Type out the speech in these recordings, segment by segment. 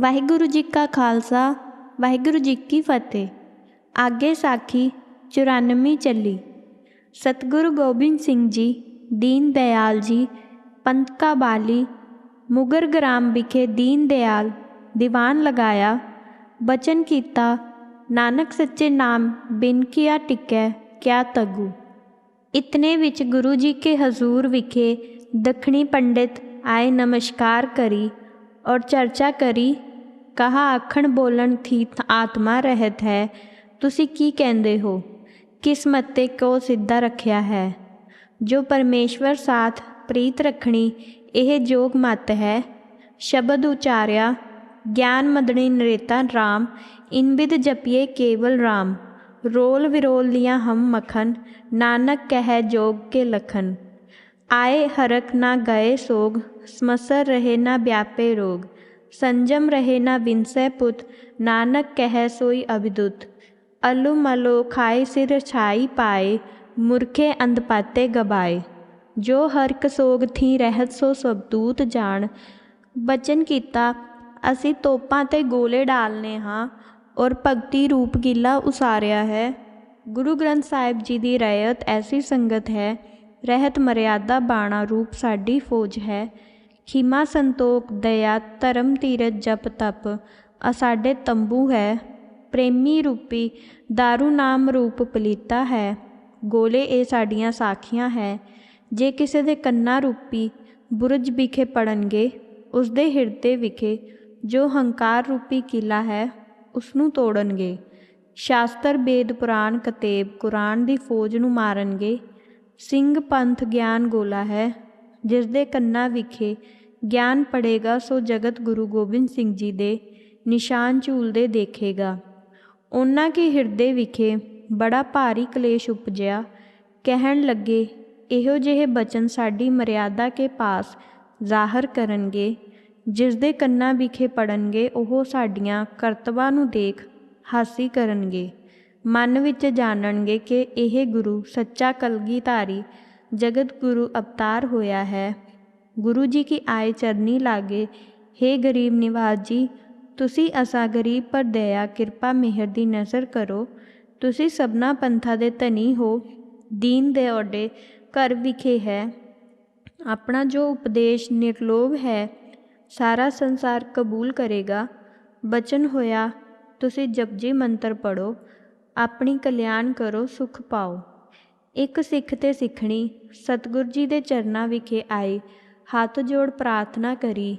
ਵਾਹਿਗੁਰੂ ਜੀ ਕਾ ਖਾਲਸਾ, ਵਾਹਿਗੁਰੂ ਜੀ ਕੀ ਫਤਿਹ। ਆਗੇ ਸਾਖੀ 94 ਚੱਲੀ। ਸਤਿਗੁਰੂ ਗੋਬਿੰਦ ਸਿੰਘ ਜੀ, ਦੀਨ ਦਿਆਲ ਜੀ ਪੰਥ ਕਾ ਬਾਲੀ, ਮੁਗਰ ਗ੍ਰਾਮ ਵਿਖੇ ਦੀਨ ਦਿਆਲ ਦੀਵਾਨ ਲਗਾਇਆ, ਬਚਨ ਕੀਤਾ, ਨਾਨਕ ਸੱਚੇ ਨਾਮ ਬਿਨ ਕੀਆ ਟਿਕੈ, ਕਿਆ ਤਗੂ। ਇਤਨੇ ਵਿੱਚ ਗੁਰੂ ਜੀ ਕੇ ਹਜ਼ੂਰ ਵਿਖੇ ਦੱਖਣੀ ਪੰਡਿਤ ਆਏ ਨਮਸਕਾਰ ਕਰੀ ਔਰ ਚਰਚਾ ਕਰੀ ਕਹਾ ਆਖਣ ਬੋਲਣ ਥੀ ਆਤਮਾ ਰਹਿਤ ਹੈ ਤੁਸੀਂ ਕੀ ਕਹਿੰਦੇ ਹੋ ਕਿਸ ਮੱਤੇ ਕੋ ਸਿੱਧਾ ਰੱਖਿਆ ਹੈ ਜੋ ਪਰਮੇਸ਼ਵਰ ਸਾਥ ਪ੍ਰੀਤ ਰੱਖਣੀ ਇਹ ਜੋਗ ਮਤ ਹੈ ਸ਼ਬਦ ਉਚਾਰਿਆ ਗਿਆਨ ਮਦਣੀ ਨਰੇਤਾ ਰਾਮ ਇਨ ਬਿਦ ਜਪੀਏ ਕੇਵਲ ਰਾਮ ਰੋਲ ਵਿਰੋਲ ਲਿਆ ਹਮ ਮੱਖਨ ਨਾਨਕ ਕਹਿ ਜੋਗ ਕੇ ਲਖਨ ਆਏ ਹਰਕ ਨਾ ਗਏ ਸੋਗ ਸਮਸਰ ਰਹੇ ਨਾ ਵਿਆਪੇ ਰੋਗ ਸੰਜਮ ਰਹੇ ਨਾ ਵਿੰਸੈ ਪੁੱਤ, ਨਾਨਕ ਕਹਿ ਸੋਈ ਅਬਿਦੁਤ ਅਲੂ ਮਲੋ ਖਾਏ ਸਿਰ ਛਾਈ ਪਾਏ, ਮੁਰਖੇ ਅੰਧਪਾਤੇ ਗਬਾਏ। ਜੋ ਹਰਕ ਸੋਗ ਥੀ ਰਹਿਤ ਸੋ ਸਬਦੂਤ ਜਾਣ। ਬਚਨ ਕੀਤਾ, ਅਸੀਂ ਤੋਪਾਂ ਤੇ ਗੋਲੇ ਡਾਲਨੇ ਹਾਂ, ਔਰ ਭਗਤੀ ਰੂਪ ਗਿੱਲਾ ਉਸਾਰਿਆ ਹੈ। ਗੁਰੂ ਗ੍ਰੰਥ ਸਾਹਿਬ ਜੀ ਦੀ ਰਾਇਤ ਐਸੀ ਸੰਗਤ ਹੈ, ਰਹਿਤ ਮਰਿਆਦਾ ਬਾਣਾ ਰੂਪ ਸਾਡੀ ਫੌਜ ਹੈ। ਖਿਮਾ ਸੰਤੋਖ, ਦਇਆ, ਧਰਮ ਤੀਰਤ ਜਪ, ਤਪ। ਆ ਸਾਡੇ ਤੰਬੂ ਹੈ। ਪ੍ਰੇਮੀ ਰੂਪੀ दारू ਨਾਮ ਰੂਪ ਪਲੀਤਾ ਹੈ। ਗੋਲੇ ਇਹ ਸਾਡੀਆਂ ਸਾਖੀਆਂ ਹੈ। ਜੇ ਕਿਸੇ ਦੇ ਕੰਨਾਂ ਰੂਪੀ ਬੁਰਜ ਵਿਖੇ ਪੜਨਗੇ ਉਸ ਦੇ ਹਿਰਦੇ ਵਿਖੇ ਜੋ ਹੰਕਾਰ ਰੂਪੀ ਕਿਲਾ ਹੈ ਉਸ ਨੂੰ ਤੋੜਨਗੇ। ਸ਼ਾਸਤਰ ਵੇਦ, ਪੁਰਾਣ ਕਤੇਬ, ਕੁਰਾਨ ਦੀ ਫੌਜ ਨੂੰ ਮਾਰਨਗੇ। ਸਿੰਘ ਪੰਥ ਗਿਆਨ ਗੋਲਾ ਹੈ ਜਿਸ ਦੇ ਕੰਨਾਂ ਵਿਖੇ ਗਿਆਨ ਪੜੇਗਾ ਸੋ ਜਗਤ ਗੁਰੂ ਗੋਬਿੰਦ ਸਿੰਘ ਜੀ ਦੇ ਨਿਸ਼ਾਨ ਝੂਲਦੇ ਦੇਖੇਗਾ। ਉਹਨਾਂ ਕੇ ਹਿਰਦੇ ਵਿਖੇ ਬੜਾ ਭਾਰੀ ਕਲੇਸ਼ ਉਪਜਿਆ। ਕਹਿਣ ਲੱਗੇ, ਇਹੋ ਜਿਹੇ ਬਚਨ ਸਾਡੀ ਮਰਿਆਦਾ ਕੇ ਪਾਸ ਜ਼ਾਹਰ ਕਰਨਗੇ, ਜਿਸ ਦੇ ਕੰਨਾਂ ਵਿਖੇ ਪੜਨਗੇ ਉਹ ਸਾਡੀਆਂ ਕਰਤਵਾਂ ਨੂੰ ਦੇਖ ਹਾਸੀ ਕਰਨਗੇ। ਮਨ ਵਿੱਚ ਜਾਣਨਗੇ ਕਿ ਇਹ ਗੁਰੂ ਸੱਚਾ ਕਲਗੀਧਾਰੀ ਜਗਤ ਗੁਰੂ ਅਵਤਾਰ ਹੋਇਆ ਹੈ। ਗੁਰੂ ਜੀ ਕੀ ਆਏ ਚਰਨੀ ਲਾਗੇ हे ਗਰੀਬ ਨਿਵਾਜ ਜੀ, ਤੁਸੀਂ ਅਸਾ ਗਰੀਬ ਪਰ ਦਇਆ, ਕਿਰਪਾ, ਮਿਹਰ ਦੀ ਨਜ਼ਰ ਕਰੋ। ਤੁਸੀਂ ਸਭਨਾ ਪੰਥਾਂ ਦੇ ਧਨੀ ਹੋ, ਦੀਨ ਦੇ ਓਡੇ ਘਰ ਵਿਖੇ ਹੈ। ਆਪਣਾ ਜੋ ਉਪਦੇਸ਼ ਨਿਰਲੋਭ ਹੈ, ਸਾਰਾ ਸੰਸਾਰ ਕਬੂਲ ਕਰੇਗਾ। ਬਚਨ ਹੋਇਆ, ਤੁਸੀਂ ਜਪਜੀ ਮੰਤਰ ਪੜੋ ਆਪਣੀ ਕਲਿਆਣ ਕਰੋ, ਸੁਖ ਪਾਓ। ਇੱਕ ਸਿੱਖ ਤੇ ਸਿੱਖਣੀ, ਸਤਿਗੁਰ ਜੀ ਦੇ ਚਰਨਾਂ ਵਿਖੇ ਆਏ ਹੱਥ ਜੋੜ ਪ੍ਰਾਰਥਨਾ ਕਰੀ,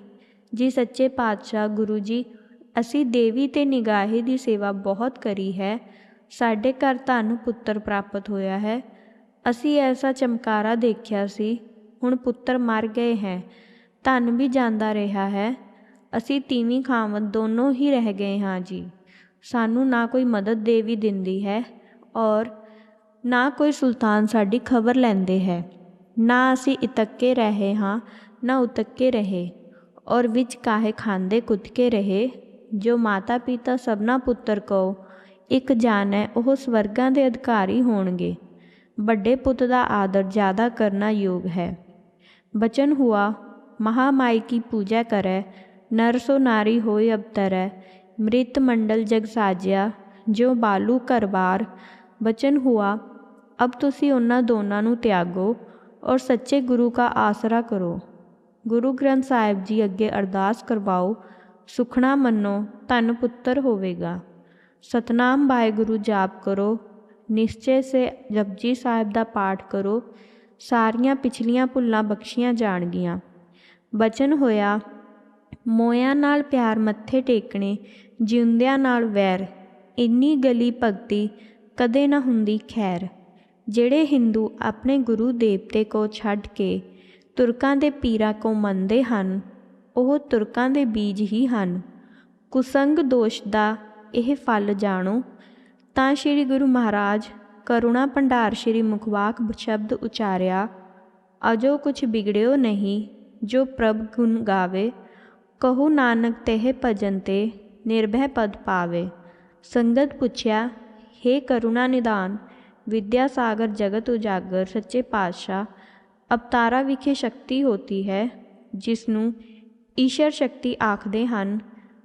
ਜੀ ਸੱਚੇ ਪਾਤਸ਼ਾਹ, ਗੁਰੂ ਜੀ, ਅਸੀਂ ਦੇਵੀ ਤੇ ਨਿਗਾਹੇ ਦੀ ਸੇਵਾ ਬਹੁਤ ਕਰੀ ਹੈ। ਸਾਡੇ ਘਰ ਧਨ ਪੁੱਤਰ ਪ੍ਰਾਪਤ ਹੋਇਆ ਹੈ। ਅਸੀਂ ਐਸਾ ਚਮਕਾਰਾ ਦੇਖਿਆ ਸੀ, ਹੁਣ ਪੁੱਤਰ ਮਰ ਗਏ ਹੈ। ਧਨ ਵੀ ਜਾਂਦਾ ਰਿਹਾ ਹੈ। ਅਸੀਂ ਤੀਵੀਂ ਖਾਵਤ ਦੋਨੋਂ ਹੀ ਰਹਿ ਗਏ ਹਾਂ ਜੀ। ਸਾਨੂੰ ਨਾ ਕੋਈ ਮਦਦ ਦੇਵੀ ਦਿੰਦੀ ਹੈ ਔਰ ਨਾ ਕੋਈ ਸੁਲਤਾਨ ਸਾਡੀ ਖਬਰ ਲੈਂਦੇ ਹੈ। ਨਾ ਅਸੀਂ ਇਤੱਕੇ ਰਹੇ ਹਾਂ, ਨਾ ਉਤੱਕੇ ਰਹੇ। ਔਰ ਵਿੱਚ ਕਾਹੇ ਖਾਂਦੇ ਕੁੱਤਕੇ ਰਹੇ। ਜੋ ਮਾਤਾ ਪਿਤਾ ਸਭਨਾ ਪੁੱਤਰ ਕੋ ਇੱਕ ਜਾਨ ਹੈ ਉਹ ਸਵਰਗਾਂ ਦੇ ਅਧਿਕਾਰੀ ਹੋਣਗੇ। ਵੱਡੇ ਪੁੱਤ ਦਾ ਆਦਰ ਜ਼ਿਆਦਾ ਕਰਨਾ ਯੋਗ ਹੈ। ਬਚਨ ਹੁਆ, ਮਹਾਮਾਈ ਕੀ ਪੂਜਾ ਕਰੈ ਨਰਸੋ ਨਾਰੀ ਹੋਏ ਅਵਤਰੈ, ਮ੍ਰਿਤ ਮੰਡਲ ਜਗ ਸਾਜਿਆ, ਜੋ ਬਾਲੂ ਕਰਵਾਰ ਬਚਨ ਹੁਆ, ਅਬ ਤੁਸੀਂ ਉਹਨਾਂ ਦੋਨਾਂ ਨੂੰ ਤਿਆਗੋ ਔਰ ਸੱਚੇ ਗੁਰੂ ਕਾ ਆਸਰਾ ਕਰੋ ਗੁਰੂ ਗ੍ਰੰਥ ਸਾਹਿਬ ਜੀ ਅੱਗੇ ਅਰਦਾਸ ਕਰਵਾਓ ਸੁਖਣਾ ਮੰਨੋ ਧਨ ਪੁੱਤਰ ਹੋਵੇਗਾ ਸਤਨਾਮ ਵਾਹਿਗੁਰੂ ਜਾਪ ਕਰੋ ਨਿਸ਼ਚੇ ਸੇ ਜਪਜੀ ਸਾਹਿਬ ਦਾ ਪਾਠ ਕਰੋ ਸਾਰੀਆਂ ਪਿਛਲੀਆਂ ਭੁੱਲਾਂ ਬਖਸ਼ੀਆਂ ਜਾਣਗੀਆਂ ਬਚਨ ਹੋਇਆ ਮੋਇਆਂ ਨਾਲ ਪਿਆਰ ਮੱਥੇ ਟੇਕਣੇ ਜਿਉਂਦਿਆਂ ਨਾਲ ਵੈਰ ਇੰਨੀ ਗਲੀ ਭਗਤੀ ਕਦੇ ਨਾ ਹੁੰਦੀ ਖੈਰ ਜਿਹੜੇ ਹਿੰਦੂ ਆਪਣੇ ਗੁਰੂ ਦੇਵਤੇ ਕੋ ਛੱਡ ਕੇ ਤੁਰਕਾਂ ਦੇ ਪੀਰਾਂ ਕੋ ਮੰਨਦੇ ਹਨ, ਉਹ ਤੁਰਕਾਂ ਦੇ ਬੀਜ ਹੀ ਹਨ। ਕੁਸੰਗ ਦੋਸ਼ ਦਾ ਇਹ ਫਲ ਜਾਣੋ, ਤਾਂ ਸ੍ਰੀ ਗੁਰੂ ਮਹਾਰਾਜ ਕਰੁਣਾ ਭੰਡਾਰ ਸ੍ਰੀ ਮੁਖਵਾਕ ਸ਼ਬਦ ਉਚਾਰਿਆ, ਅਜੋ ਕੁਛ ਬਿਗੜਿਓ ਨਹੀਂ, ਜੋ ਪ੍ਰਭ ਗੁਣ ਗਾਵੇ, ਕਹੂ ਨਾਨਕ ਤਹਿ ਭਜਨ ਤੇ ਨਿਰਭੈ ਪਦ ਪਾਵੇ। ਸੰਗਤ ਪੁੱਛਿਆ हे ਕਰੁਣਾ ਨਿਦਾਨ ਵਿਦਿਆ ਸਾਗਰ ਜਗਤ ਉਜਾਗਰ ਸੱਚੇ ਪਾਤਸ਼ਾਹ, ਅਵਤਾਰਾ ਵਿਖੇ ਸ਼ਕਤੀ ਹੋਤੀ ਹੈ ਜਿਸ ਨੂੰ ਈਸ਼ਰ ਸ਼ਕਤੀ ਆਖਦੇ ਹਨ।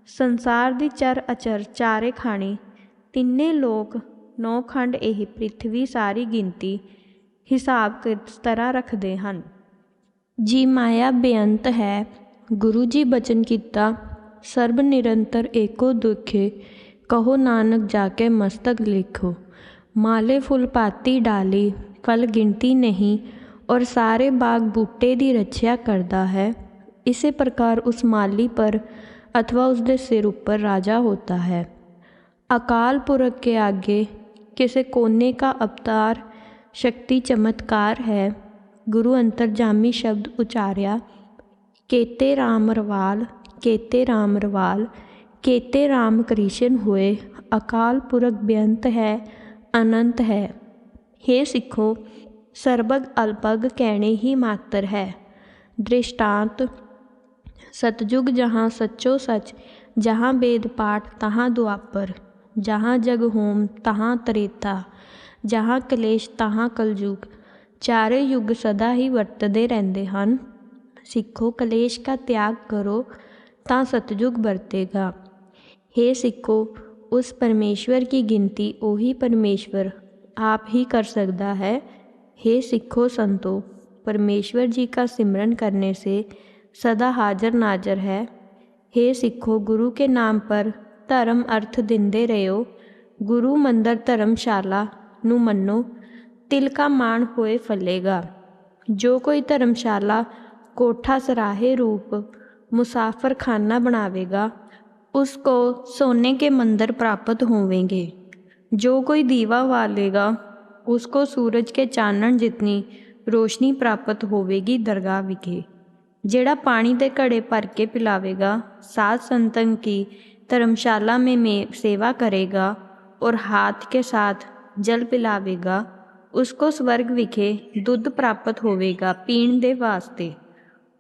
ਸੰਸਾਰ ਦੀ ਚਰ ਅਚਰ ਚਾਰੇ ਖਾਣੀ, ਤਿੰਨੇ ਲੋਕ ਨੌ ਖੰਡ ਇਹ ਪ੍ਰਿਥਵੀ ਸਾਰੀ ਗਿਣਤੀ ਹਿਸਾਬ ਕਿਸ ਤਰ੍ਹਾਂ ਰੱਖਦੇ ਹਨ। ਜੀ ਮਾਇਆ ਬੇਅੰਤ ਹੈ, ਗੁਰੂ ਜੀ ਬਚਨ ਕੀਤਾ, ਸਰਬ ਨਿਰੰਤਰ ਏਕੋ ਦੁਖੇ, ਕਹੋ ਨਾਨਕ ਜਾ ਕੇ ਮਸਤਕ ਲਿਖੋ। ਮਾਲੇ ਫੁੱਲ ਪਾਤੀ ਡਾਲੀ ਫਲ ਗਿਣਤੀ ਨਹੀਂ ਔਰ ਸਾਰੇ ਬਾਗ ਬੂਟੇ ਦੀ ਰੱਖਿਆ ਕਰਦਾ ਹੈ ਇਸੇ ਪ੍ਰਕਾਰ ਉਸ ਮਾਲੀ ਪਰ अथवा उसके सिर ऊपर राजा होता है अकाल पुरख के आगे किसी कोने का अवतार शक्ति चमत्कार है गुरु अंतरजामी शब्द उचारिया केते राम रवाल केते राम रवाल केते राम कृष्ण हुए अकाल पुरख बेअंत है अनंत है हे सिखो ਸਰਬਗ ਅਲਪਗ ਕਹਿਣੇ ਹੀ ਮਾਤਰ ਹੈ ਦ੍ਰਿਸ਼ਟਾਂਤ सतयुग जहाँ सच्चो सच जहाँ वेद पाठ तहाँ दुआपर जहाँ जग होम तहाँ त्रेता जहाँ ਕਲੇਸ਼ ਤਹਾਂ ਕਲਯੁਗ ਚਾਰੇ ਯੁੱਗ ਸਦਾ ਹੀ ਵਰਤਦੇ ਰਹਿੰਦੇ ਹਨ ਸਿੱਖੋ ਕਲੇਸ਼ का त्याग करो ਤਾਂ सतयुग ਵਰਤੇਗਾ हे ਸਿੱਖੋ उस परमेश्वर की गिनती वही परमेश्वर आप ही कर सकता है हे सिखो संतो परमेश्वर जी का सिमरन करने से सदा हाजर नाजर है हे सिखो गुरु के नाम पर ਧਰਮ ਅਰਥ ਦਿੰਦੇ ਰਹਿਓ ਗੁਰੂ ਮੰਦਰ ਧਰਮਸ਼ਾਲਾ ਨੂੰ ਮੰਨੋ ਤਿਲ ਕਾ ਮਾਣ ਹੋਏ ਫਲੇਗਾ ਜੋ ਕੋਈ ਧਰਮਸ਼ਾਲਾ ਕੋਠਾ ਸਰਾਹੇ रूप मुसाफिर खाना बनावेगा उसको सोने के मंदिर प्राप्त होवेंगे जो कोई दीवा वालेगा उसको ਸੂਰਜ ਕੇ ਚਾਨਣ ਜਿਤਨੀ ਰੋਸ਼ਨੀ ਪ੍ਰਾਪਤ ਹੋਵੇਗੀ ਦਰਗਾਹ ਵਿਖੇ ਜਿਹੜਾ ਪਾਣੀ ਦੇ ਘੜੇ ਭਰ ਕੇ ਪਿਲਾਵੇਗਾ ਸਾਧ ਸੰਤਨ ਕੀ ਧर्मशाला में, में सेवा करेगा और हाथ के साथ जल पिलावेगा उसको स्वर्ग विखे ਦੁੱਧ ਪ੍ਰਾਪਤ ਹੋਵੇਗਾ ਪੀਣ ਦੇ ਵਾਸਤੇ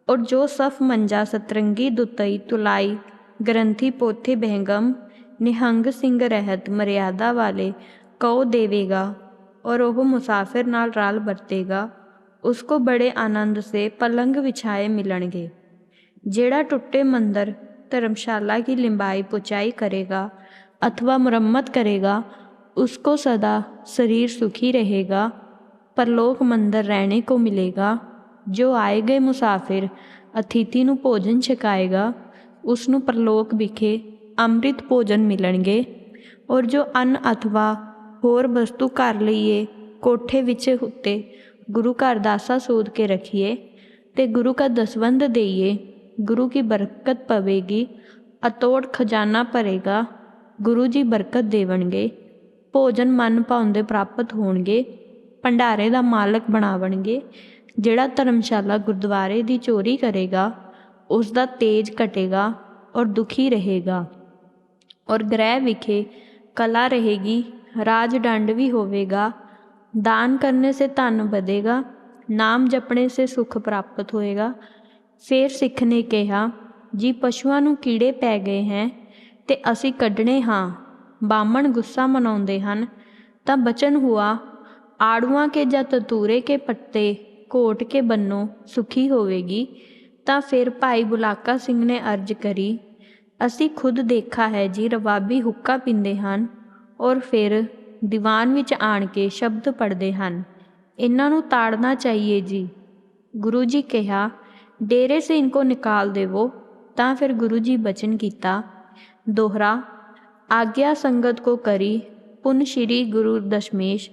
और जो सफ मंजा सतरंगी दुतई तुलाई ग्रंथि पोथे बहंगम निहंग ਸਿੰਘ ਰਹਿਤ ਮਰਿਆਦਾ ਵਾਲੇ ਕਉ ਦੇਵੇਗਾ और ਉਹ ਮੁਸਾਫਿਰ ਨਾਲ ਰਾਲ ਵਰਤੇਗਾ ਉਸਕੋ ਬੜੇ ਆਨੰਦ ਸੇ ਪਲੰਗ ਵਿਛਾਏ ਮਿਲਣਗੇ ਜਿਹੜਾ ਟੁੱਟੇ ਮੰਦਰ धर्मशाला की लिंबाई पुचाई करेगा अथवा मुरम्मत करेगा उसको सदा शरीर सुखी रहेगा परलोक मंदिर रहने को मिलेगा ਜੋ ਆਏ ਗਏ ਮੁਸਾਫਿਰ ਅਤਿਥੀ ਨੂੰ ਭੋਜਨ ਛਕਾਏਗਾ ਉਸ ਨੂੰ ਪਰਲੋਕ ਵਿਖੇ ਅੰਮ੍ਰਿਤ ਭੋਜਨ ਮਿਲਣਗੇ ਔਰ ਜੋ ਅੰਨ ਅਥਵਾ ਹੋਰ ਵਸਤੂ ਘਰ ਲਈਏ, ਕੋਠੇ ਵਿੱਚ ਉੱਤੇ ਗੁਰੂ ਘਰ ਦਾਸਾ ਸੋਧ ਕੇ ਰੱਖੀਏ ਤੇ ਗੁਰੂ ਕਾ ਦਸਵੰਦ ਦੇਈਏ, ਗੁਰੂ ਕੀ ਬਰਕਤ ਪਵੇਗੀ, ਅਤੋੜ ਖਜ਼ਾਨਾ ਭਰੇਗਾ, ਗੁਰੂ ਜੀ ਬਰਕਤ ਦੇਵਣਗੇ, ਭੋਜਨ ਮਨ ਭਾਉਂਦੇ ਪ੍ਰਾਪਤ ਹੋਣਗੇ, ਭੰਡਾਰੇ ਦਾ ਮਾਲਕ ਬਣਾਵਣਗੇ, ਜਿਹੜਾ ਧਰਮਸ਼ਾਲਾ ਗੁਰਦੁਆਰੇ ਦੀ ਚੋਰੀ ਕਰੇਗਾ ਉਸ ਦਾ ਤੇਜ ਘਟੇਗਾ ਔਰ ਦੁਖੀ ਰਹੇਗਾ। ਔਰ ਗ੍ਰਹਿ ਵਿਖੇ ਕਲਾ ਰਹੇਗੀ, ਰਾਜ ਡੰਡ ਵੀ ਹੋਵੇਗਾ। ਦਾਨ ਕਰਨੇ ਸੇ ਧਨ ਵਧੇਗਾ, ਨਾਮ ਜਪਣੇ ਸੇ ਸੁਖ ਪ੍ਰਾਪਤ ਹੋਏਗਾ। ਫਿਰ ਸਿੱਖ ਨੇ ਕਿਹਾ, ਜੀ ਪਸ਼ੂਆਂ ਨੂੰ ਕੀੜੇ ਪੈ ਗਏ ਹੈ ਤੇ ਅਸੀਂ ਕੱਢਣੇ ਹਾਂ। ਬਾਮਣ ਗੁੱਸਾ ਮਨਾਉਂਦੇ ਹਨ, ਤਾਂ ਬਚਨ ਹੁਆ, ਆੜੂਆਂ ਕੇ ਜਾਂ ਤਤੂਰੇ ਕੇ ਪੱਤੇ ਕੋਟ ਕੇ ਬੰਨੋ, ਸੁਖੀ ਹੋਵੇਗੀ। ਤਾਂ ਫਿਰ ਭਾਈ ਬੁਲਾਕਾ ਸਿੰਘ ਨੇ ਅਰਜ ਕਰੀ, ਅਸੀਂ ਖੁਦ ਦੇਖਾ ਹੈ ਜੀ, ਰਵਾਬੀ ਹੁੱਕਾ ਪੀਂਦੇ ਹਨ ਔਰ ਫਿਰ ਦੀਵਾਨ ਵਿੱਚ ਆਣ ਕੇ ਸ਼ਬਦ ਪੜ੍ਹਦੇ ਹਨ। ਇਹਨਾਂ ਨੂੰ ਤਾੜਨਾ ਚਾਹੀਏ ਜੀ। ਗੁਰੂ ਜੀ ਕਿਹਾ, ਡੇਰੇ ਸੇ ਇਨਕੋ ਨਿਕਾਲ ਦੇਵੋ। ਤਾਂ ਫਿਰ ਗੁਰੂ ਜੀ ਬਚਨ ਕੀਤਾ। ਦੋਹਰਾ, ਆਗਿਆ ਸੰਗਤ ਕੋ ਕਰੀ, ਪੁਨ ਸ਼੍ਰੀ ਗੁਰੂ ਦਸ਼ਮੇਸ਼,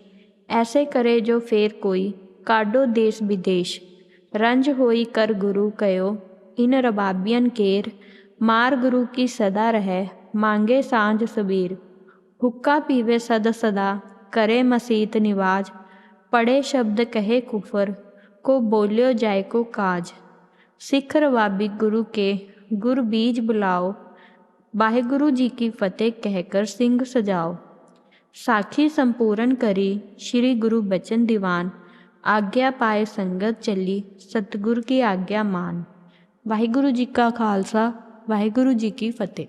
ਐਸੇ ਕਰੇ ਜੋ ਫੇਰ ਕੋਈ ਕਾਡੋ ਦੇਸ਼ ਵਿਦੇਸ਼। ਰੰਜ ਹੋਈ ਕਰ ਗੁਰੂ ਕਯੋ ਇਨ ਰਬਾਬੀਨ ਕੇਰ ਮਾਰ ਗੁਰੂ ਕੀ ਸਦਾ ਰਹਿ ਮੰਗੇ ਸਾਂਝ ਸਬੀਰ ਹੁੱਕਾ ਪੀਵੇ ਸਦ ਸਦਾ ਕਰੇ ਮਸੀਤ ਨਿਵਾਜ ਪੜੇ ਸ਼ਬਦ ਕਹੇ ਕੁਫਰ ਕੋ ਬੋਲਿਓ ਜਾਏ ਕੋ ਕਾਜ ਸਿੱਖ ਰਵਾਬੀ ਗੁਰੂ ਕੇ ਗੁਰ ਬੀਜ ਬੁਲਾਓ ਵਾਹਿਗੁਰੂ ਜੀ ਕੀ ਫਤਿਹ ਕਹਿ ਕਰ ਸਿੰਘ ਸਜਾਓ ਸਾਖੀ ਸੰਪੂਰਨ ਕਰੀ ਸ੍ਰੀ ਗੁਰੂ ਬਚਨ ਦੀਵਾਨ ਆਗਿਆ ਪਾਏ ਸੰਗਤ ਚੱਲੀ, ਸਤਿਗੁਰ ਕੀ ਆਗਿਆ ਮਾਨ। ਵਾਹਿਗੁਰੂ ਜੀ ਕਾ ਖਾਲਸਾ, ਵਾਹਿਗੁਰੂ ਜੀ ਕੀ ਫਤਿਹ।